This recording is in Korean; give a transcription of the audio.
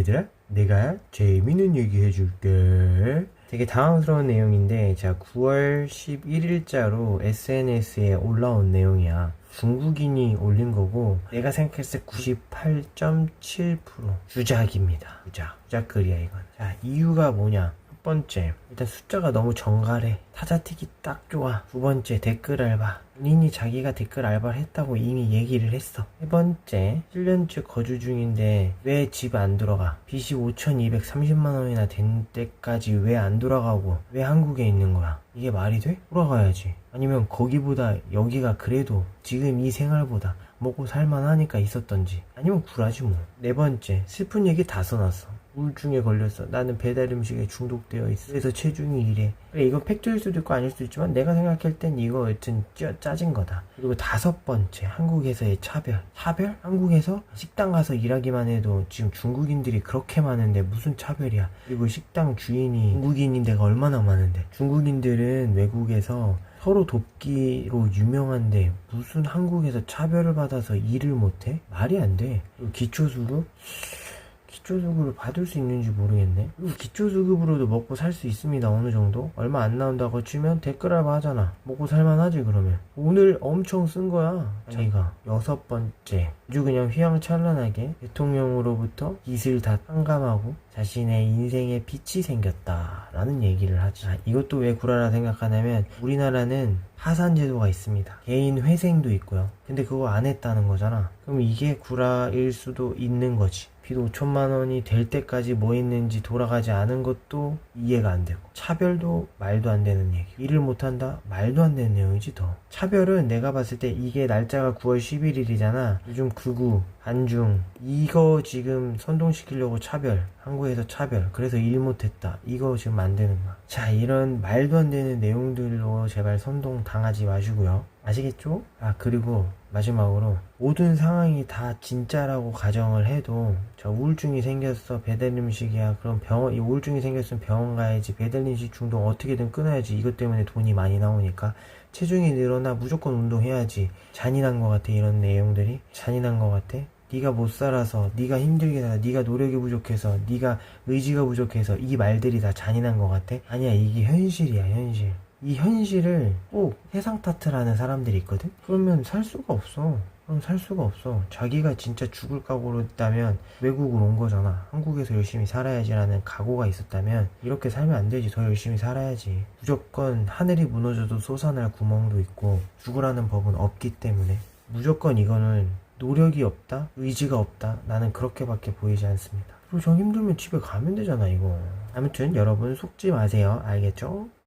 얘들아 내가 재밌는 얘기 해줄게. 되게 당황스러운 내용인데 자 9월 11일자로 SNS에 올라온 내용이야. 중국인이 올린 거고 내가 생각했을 때 98.7% 주작입니다. 주작. 주작글이야 이건. 자 이유가 뭐냐 첫 번째. 일단 숫자가 너무 정갈해. 타자틱이 딱 좋아. 두 번째 댓글 알바. 본인이 자기가 댓글 알바를 했다고 이미 얘기를 했어. 세 번째 7년째 거주 중인데 왜 집 안 들어가? 빚이 5230만 원이나 된 때까지 왜 안 돌아가고? 왜 한국에 있는 거야? 이게 말이 돼? 돌아가야지. 아니면 거기보다 여기가 그래도 지금 이 생활보다 먹고 살만하니까 있었던지. 아니면 굴하지 뭐. 네 번째 슬픈 얘기 다 써놨어 우울증에 걸렸어. 나는 배달 음식에 중독되어 있어. 그래서 체중이 이래. 그래, 이건 팩트일 수도 있고 아닐 수도 있지만 내가 생각할 땐 이거 여튼 짜, 짜진 거다. 그리고 다섯 번째, 한국에서의 차별. 차별? 한국에서 식당 가서 일하기만 해도 지금 중국인들이 그렇게 많은데 무슨 차별이야. 그리고 식당 주인이 중국인인 데가 얼마나 많은데. 중국인들은 외국에서 서로 돕기로 유명한데 무슨 한국에서 차별을 받아서 일을 못해? 말이 안 돼. 기초수급? 기초수급을 받을 수 있는지 모르겠네. 기초수급으로도 먹고 살 수 있습니다. 어느 정도. 얼마 안 나온다고 치면 댓글 알바 하잖아. 먹고 살만하지 그러면. 오늘 엄청 쓴 거야. 자기가. 여섯 번째. 아주 그냥 휘황찬란하게 대통령으로부터 빚을 다 탕감하고 자신의 인생에 빛이 생겼다라는 얘기를 하지. 아, 이것도 왜 구라라 생각하냐면 우리나라는 파산 제도가 있습니다. 개인 회생도 있고요. 근데 그거 안 했다는 거잖아. 그럼 이게 구라일 수도 있는 거지. 빚 5천만 원이 될 때까지 뭐 했는지 돌아가지 않은 것도 이해가 안 되고. 차별도 말도 안 되는 얘기. 일을 못한다? 말도 안 되는 내용이지 더. 차별은 내가 봤을 때 이게 날짜가 9월 11일이잖아. 요즘 극우 반중. 이거 지금 선동시키려고 차별 한국에서 차별. 그래서 일 못했다. 이거 지금 안 되는 거야. 자 이런 말도 안 되는 내용들로 제발 선동 당하지 마시고요 아시겠죠? 아 그리고 마지막으로 모든 상황이 다 진짜라고 가정을 해도 저 우울증이 생겼어 배달 음식이야 그럼 병원 이 우울증이 생겼으면 병원 가야지 배달 음식 중독 어떻게든 끊어야지 이것 때문에 돈이 많이 나오니까 체중이 늘어나 무조건 운동해야지. 잔인한 것 같아 이런 내용들이. 잔인한 것 같아. 네가 못 살아서 네가 힘들게 살아 네가 노력이 부족해서 네가 의지가 부족해서 이 말들이 다 잔인한 것 같아. 아니야 이게 현실이야 현실 이 현실을 꼭 세상 탓을 하는 사람들이 있거든? 그러면 살 수가 없어. 그럼 살 수가 없어. 자기가 진짜 죽을 각오로 있다면 외국으로 온 거잖아. 한국에서 열심히 살아야지라는 각오가 있었다면 이렇게 살면 안 되지. 더 열심히 살아야지. 무조건 하늘이 무너져도 솟아날 구멍도 있고 죽으라는 법은 없기 때문에 무조건 이거는 노력이 없다? 의지가 없다? 나는 그렇게밖에 보이지 않습니다. 그리고 정 힘들면 집에 가면 되잖아, 이거. 아무튼 여러분 속지 마세요. 알겠죠?